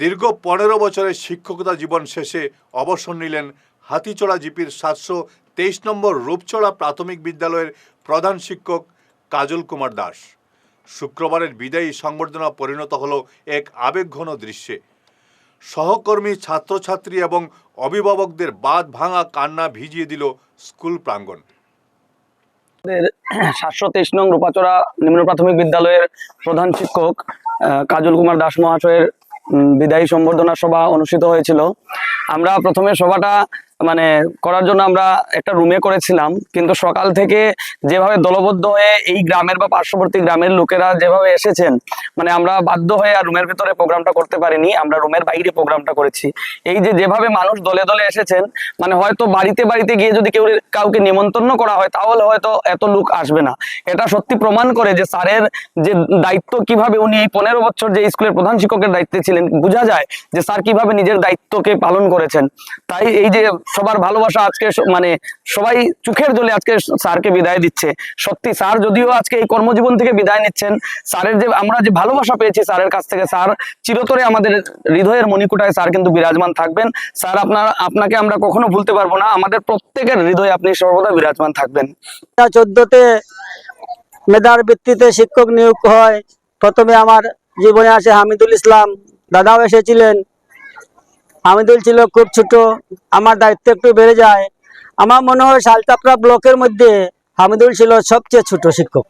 দীর্ঘ পনেরো বছরের শিক্ষকতা জীবন শেষে অবসর নিলেন হাতিচড়া জিপির সাতশো তেইশ নম্বর রূপচড়া প্রাথমিক বিদ্যালয়ের প্রধান শিক্ষক কাজল কুমার দাস। শুক্রবারের বিদায়ী সংবর্ধনা পরিণত হলো এক আবেগঘন দৃশ্যে। সহকর্মী, ছাত্রছাত্রী এবং অভিভাবকদের বাদ ভাঙা কান্না ভিজিয়ে দিল স্কুল প্রাঙ্গণ। সাতশো তেইশ নং রূপাচড়া নিম্ন প্রাথমিক বিদ্যালয়ের প্রধান শিক্ষক কাজল কুমার দাস মহাশয়ের বিদায়ী সম্বর্ধনা সভা অনুষ্ঠিত হয়েছিল। আমরা প্রথমে সভাটা মানে করার জন্য আমরা একটা রুমে করেছিলাম। কিন্তু সকাল থেকে যেভাবে দলবদ্ধ হয়ে এই গ্রামের বা পার্শ্ববর্তী গ্রামের লোকেরা যেভাবে এসেছেন মানে আমরা বাধ্য হয়ে আর রুমের ভিতরে প্রোগ্রামটা করতে পারিনি, আমরা রুমের বাইরে প্রোগ্রামটা করেছি। এই যে যেভাবে মানুষ দলে দলে এসেছেন মানে হয়তো বাড়িতে বাড়িতে গিয়ে যদি কেউ কাউকে নিমন্ত্রণ করা হয়, তাহলে হয়তো এত লোক আসবে না। এটা সত্যি প্রমাণ করে যে স্যারের যে দায়িত্ব, কীভাবে উনি এই পনেরো বছর যে স্কুলের প্রধান শিক্ষকের দায়িত্বে ছিলেন, বোঝা যায় যে স্যার কীভাবে নিজের দায়িত্বকে পালন করেছেন। তাই এই যে সবার ভালোবাসা আজকে মানে সবাই চোখের জলে আজকে স্যারকে বিদায় দিচ্ছে। সত্যি স্যার যদিও আজকে এই কর্মজীবন থেকে বিদায় নিচ্ছেন, স্যারের যে আমরা যে ভালোবাসা পেয়েছি স্যারের কাছ থেকে, স্যার চিরতরে আমাদের হৃদয়ের মণিকুটায় স্যার কিন্তু বিরাজমান থাকবেন। স্যার আপনার, আপনাকে আমরা কখনো ভুলতে পারব না, আমাদের প্রত্যেকের হৃদয়ে আপনি সর্বদা বিরাজমান থাকবেন। চোদ্দতে মেধার ভিত্তিতে শিক্ষক নিয়োগ হয়। প্রথমে আমার জীবনে আসে হামিদুল ইসলাম, দাদাও এসেছিলেন। হামিদুল ছিল খুব ছোট, আমার দায়িত্ব একটু বেড়ে যায়। আমার মনে হয় শালচাপড়া ব্লকের মধ্যে হামিদুল ছিল সবচেয়ে ছোট শিক্ষক।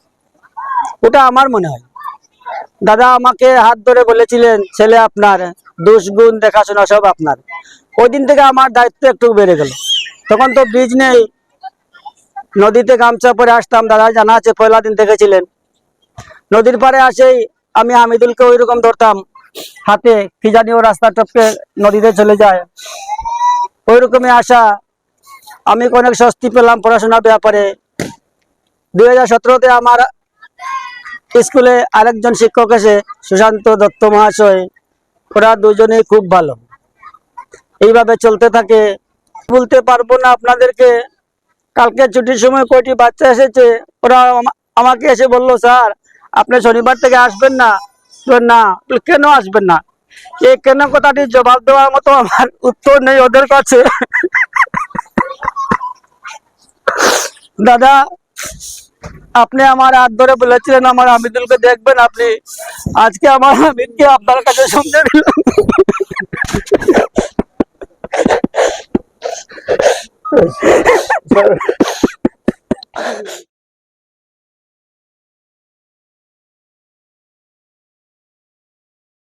ওটা আমার মনে হয়। দাদা আমাকে হাত ধরে বলেছিলেন, ছেলে আপনার, দোষ গুণ দেখাশোনা সব আপনার। ওই দিন থেকে আমার দায়িত্ব একটু বেড়ে গেল। তখন তো ব্রিজ নেই। নদীতে গামছা পরে আসতাম, দাদা জানা আছে পয়লা দিন দেখেছিলেন। নদীর পারে আসেই আমি হামিদুলকে ওই রকম ধরতাম। হাতে কি জানি ও রাস্তা টপকে নদীতে চলে যায়। ওই রকমই আসা আমি অনেক স্বস্তি পেলাম পড়াশোনার ব্যাপারে। দুই হাজার আমার স্কুলে আরেকজন শিক্ষক এসে সুশান্ত দত্ত মহাশয়। ওরা দুজনেই খুব ভালো। এইভাবে চলতে থাকে। বলতে পারব না আপনাদেরকে। কালকে ছুটির সময় কয়টি বাচ্চা এসেছে? ওরা আমাকে এসে বলল, স্যার, আপনি শনিবার থেকে আসবেন না। তো না কেন আসবেন না? এই কেন কথাটি জবাব দেওয়ার মতো আমার উত্তর নেই ওদের কাছে। দাদা, আপনি আমার হাত ধরে বলেছিলেন আমার হামিদুলকে দেখবেন আপনি। আজকে আমার হামিদকে আপনার কাছে শুনতে দিলাম